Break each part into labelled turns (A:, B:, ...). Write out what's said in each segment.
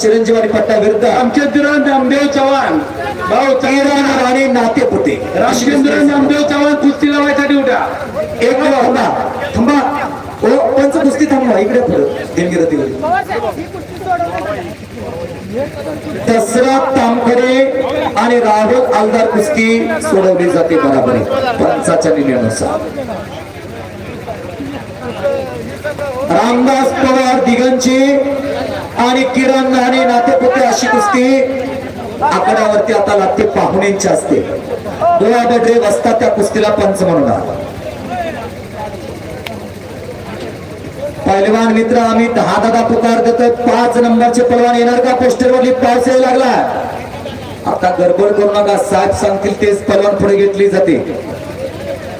A: चिरंजीवानी पट्टा विरुद्ध
B: रामचंद्र नामदेव चव्हाण. भाऊ
A: किरण राणे नातेपुते
B: रामचंद्र नामदेव चव्हाण कुस्ती लावायसाठी उठा
A: एक थांबा. थांबा. ओ पंच कुस्ती थांबवा. इकडे पुढे. देणगी दसरथ तामखरे आणि राहुल आलदार कुस्ती सोडवली जाते बराबरी. पंचाच्या निर्णयानुसार रामदास पवार दिगंची आणि किरण नाणे नातेपुते अशी कुस्ती आकड्यावरती आता लागते पाहुण्यांची असते. दोळा बडरे बसतात त्या कुस्तीला पंच म्हणून पहिलवान मित्र आम्ही दहा दहा पुकार देतोय. पाच नंबरचे पहिलवान येणार का? पोस्टर वरली पाऊस यायला लागला. आता गडबड करू नका. साहेब सांगतील तेच पहिलवान पुढे घेतली जाते.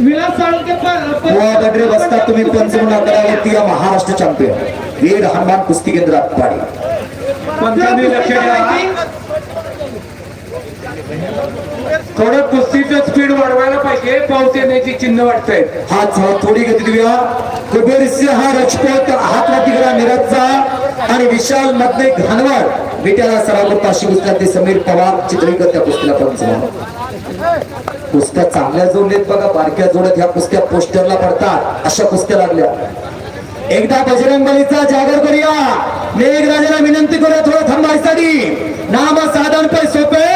A: गोवा बडरे बसतात तुम्ही पंच म्हणून आकड्यावरती या महाराष्ट्र चॅम्पियन वीर हनुमान कुस्ती केंद्रात पाडी
B: पंचांनी लक्ष द्या थोडं कुस्तीचं स्पीड वाढवायला पाहिजे पाऊस येण्याची चिन्ह वाटतंय
A: हात झा- थोडी गती देऊया कुबेर सिंह राजपूत हातला तिकडा मिरजचा आणि विशाल मधले घाणवड विट्याला सरावर ताशी कुस्त्या ते समीर पवार चित्रीकर त्या कुस्तीला पंच. कुस्त्या चांगल्या जोडलेत बघा बारक्या जोडत ह्या कुस्त्या पोस्टरला पडतात अशा कुस्त्या लागल्या एकदा बजरंग बलीचा जागर करूया. मेघराजाला विनंती करूया थोडं थांबायसाठी नाम साधन पै सोपे.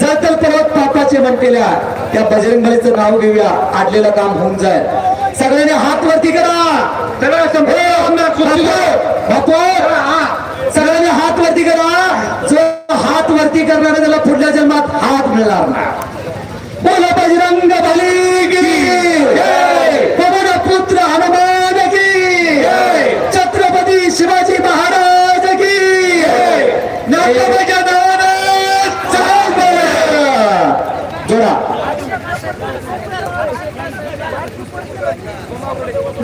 A: जातल पर्वत पापाचे म्हणतेल्या त्या बजरंग बलीचं नाव घेऊया. आडलेलं काम होऊन जाईल. सगळ्यांनी हात वरती करा. हे सगळ्यांनी हात वरती करा. जो हात वरती करणार त्याला पुढल्या जन्मात हात मिळणार नाही बोला बजरंग बली की पवन पुत्र हनुमान की छत्रपती शिवाजी महाराज की नवराबाच्या नावानं चाल बरं. जोडा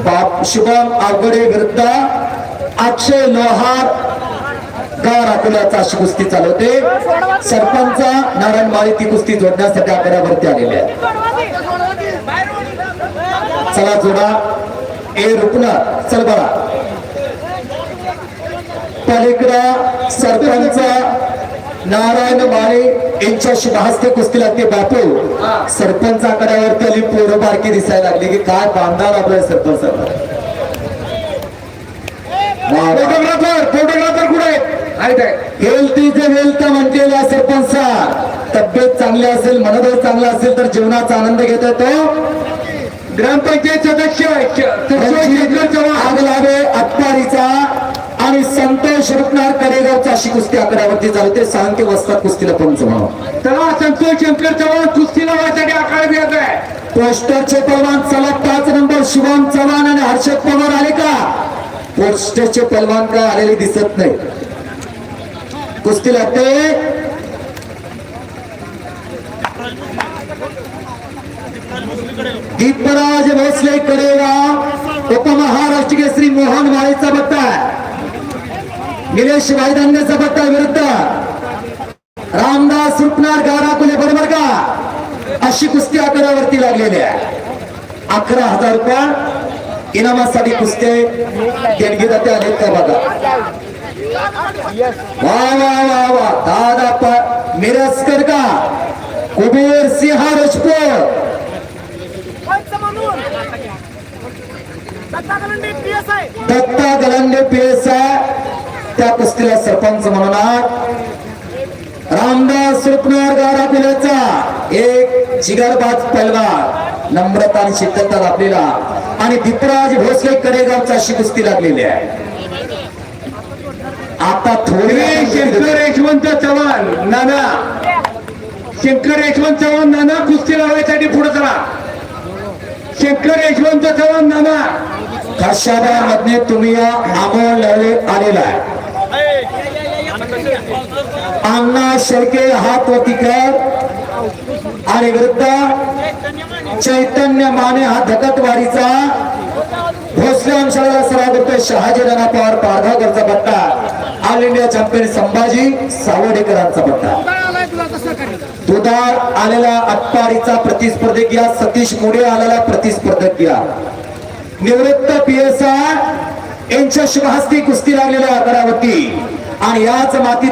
A: बाप शुभम आगडे विरुद्ध अक्षय लोहार गाव राखोल्याचा अशी कुस्ती चालवते सरपंच नारायण माळी ती कुस्ती जोडण्यासाठी आकड्यावरती आलेले आहे चला जोडा. ए रुग्ण चल बरा पलीकडं सरपंच नारायण माळे यांच्या शुभहस्ते कुस्ती लागते बापू. सरपंच आकड्यावरती आली पोरं बारकी दिसायला लागली की काय बांधाल आपल्या सरपंच?
B: फोटोग्राफर फोटोग्राफर कुठे
A: हेल्थ इज वेल्थ म्हणलेला सरपंच. तब्येत चांगली असेल मनोबल चांगला असेल तर जीवनाचा आनंद घेत तो
B: ग्रामपंचायत सदस्य
A: आग लावे अत्तारीचा आणि संतोष रुपनार कडेगावचा अशी कुस्ती आकड्यावरती चालते सांगते वस्तात कुस्तीला पंच म्हणून
B: चला संतोष शंकर चव्हाण कुस्ती लावायसाठी आखाडा द्यायचा आहे.
A: पोस्टरचे पहलवान चला पाच नंबर शिवम चव्हाण आणि हर्षद पवार आले का? पोस्टरचे पहलवान काय आलेले दिसत नाही. कुस्ती लागते दीपराज भोसले कडेगाव उपमहाराष्ट्र केसरी मोहन माळीचा बट्टा निलेश वायदांड्याचा विरुद्ध रामदास रुपनार गारा कुले बरोबर का? अशी कुस्ती आकड्यावरती लागलेली आहे. अकरा हजार रुपये इनामासाठी कुस्ते देणगी दाते आलेत का बघा? वा वा वा वा. दादा प- मिरजकर का? कुबेर सिंह राजपूत.
C: दत्ता गलंडे पीएस आहे
A: दत्ता गलांडे पीएस त्या कुस्तीला सरपंच म्हणून आहात. रामदास रुपनार गारा पिल्याचा एक जिगरबाज पलवार. नम्रता आणि शिद्धता लाभलेला आणि दीपराज भोसले कडेगावचा अशी कुस्ती लागलेली आहे. आता थोडी
B: शंकर यशवंत चव्हाण नाना. शंकर यशवंत चव्हाण नाना कुस्ती लावायसाठी पुढे चला. शंकर यशवंत चव्हाण नाना.
A: कशाबा मधने तुम्ही या लढे आलेला आहे. अण्णा शेळके हात वरती कर आणि विरुद्ध चैतन्य माने हा धकटवाडीचा भोसले अंशाला सराव करतोय शहाजी राणा पवार पारगावकरचा पट्टा. ऑल इंडिया चॅम्पियन संभाजी सावडेकरांचा पट्टा. दुधार आलेला अप्पारीचा प्रतिस्पर्धक या सतीश मुडे आलेला प्रतिस्पर्धक या. निवृत्त पीएसआय यांच्या शुभहस्ती कुस्ती लागलेल्या आकारावरती. आणि याच मातीत